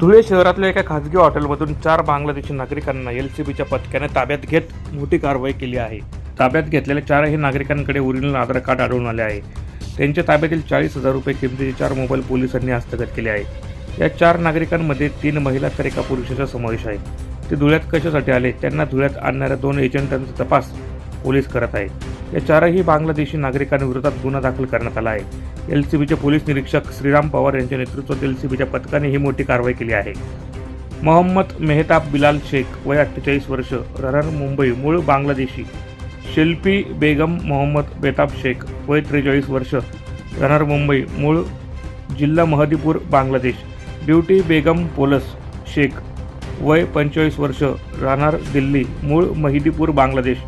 धुळे शहरातल्या एका खासगी हॉटेलमधून चार बांगलादेशी नागरिकांना एल सी बीच्या पथकाने ताब्यात घेत मोठी कारवाई केली आहे. ताब्यात घेतलेल्या चारही नागरिकांकडे ओरिजिनल आधार कार्ड आढळून आले आहे. त्यांच्या ताब्यातील चाळीस हजार रुपये किमतीचे चार मोबाईल पोलिसांनी हस्तगत केले आहे या चार नागरिकांमध्ये तीन महिला तर एका पुरुषाचा समावेश आहे. ते धुळ्यात कशासाठी आले त्यांना धुळ्यात आणणाऱ्या दोन एजंटांचा तपास पोलीस करत आहेत. या चारही बांगलादेशी नागरिकांविरोधात गुन्हा दाखल करण्यात आला आहे. एल सी बीचे पोलीस निरीक्षक श्रीराम पवार यांच्या नेतृत्वात एल सी बीच्या पथकाने ही मोठी कारवाई केली आहे. मोहम्मद मेहताब बिलाल शेख वय अठ्ठेचाळीस वर्ष राहणार मुंबई मूळ बांगलादेशी. शिल्पी बेगम मोहम्मद बेताब शेख वय त्रेचाळीस वर्ष राहणार मुंबई मूळ जिल्हा महदीपूर बांगलादेश. ड्युटी बेगम पोलस शेख वय पंचेचाळीस वर्ष राहणार दिल्ली मूळ महिदीपूर बांगलादेश.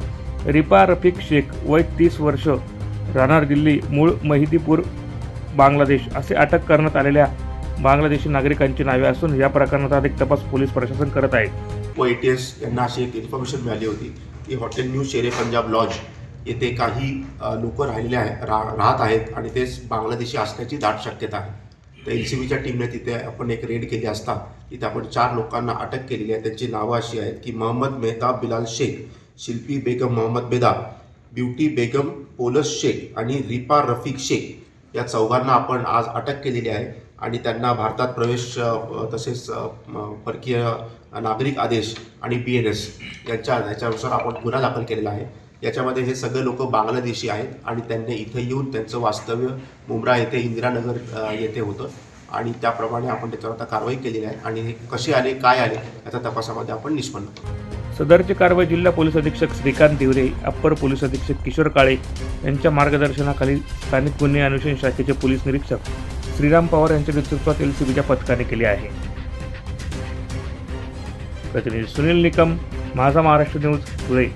रिपा रफिक शेख वय तीस वर्ष राहणार दिल्ली मूळ महिदीपूर बांगलादेश असे अटक करण्यात आलेल्या बांगलादेशी नागरिकांची नावे असून या प्रकरणाचा अधिक तपास पोलीस प्रशासन करत आहे. व ए टी एस यांना अशी एक इन्फॉर्मेशन मिळाली होती की हॉटेल न्यू शेरे पंजाब लॉज येथे काही लोक राहिलेले आहे रा राहत आहेत आणि ते बांगलादेशी असण्याची दाट शक्यता आहे. तर एल सी बीच्या टीमने तिथे आपण एक रेड केली असता तिथे आपण चार लोकांना अटक केलेली आहे. त्यांची नावं अशी आहेत की मोहम्मद मेहताब बिलाल शेख शिल्पी बेगम मोहम्मद बेदा ब्युटी बेगम पोलस शेख आणि रिपा रफिक शेख या चौघांना आपण आज अटक केलेली आहे आणि त्यांना भारतात प्रवेश तसेच परकीय नागरिक आदेश आणि बी एन एस यांच्या याच्यानुसार आपण गुन्हा दाखल केलेला आहे. याच्यामध्ये हे सगळे लोक बांगलादेशी आहेत आणि त्यांनी इथं येऊन त्यांचं वास्तव्य मुंब्रा येथे इंदिरानगर येथे होतं आणि त्याप्रमाणे आपण त्याच्यावर आता कारवाई केलेली आहे आणि हे कसे आले काय आले याच्या तपासामध्ये आपण निष्पन्न करू. सदरची कारवाई जिल्हा पोलीस अधीक्षक श्रीकांत दिवरे अप्पर पोलीस अधीक्षक किशोर काळे यांच्या मार्गदर्शनाखाली स्थानिक गुन्हे अन्वेषण शाखेचे पोलीस निरीक्षक श्रीराम पवार यांच्या नेतृत्वात एल सी बीच्या पथकाने केली आहे. प्रतिनिधी सुनील निकम माझा महाराष्ट्र न्यूज धुळे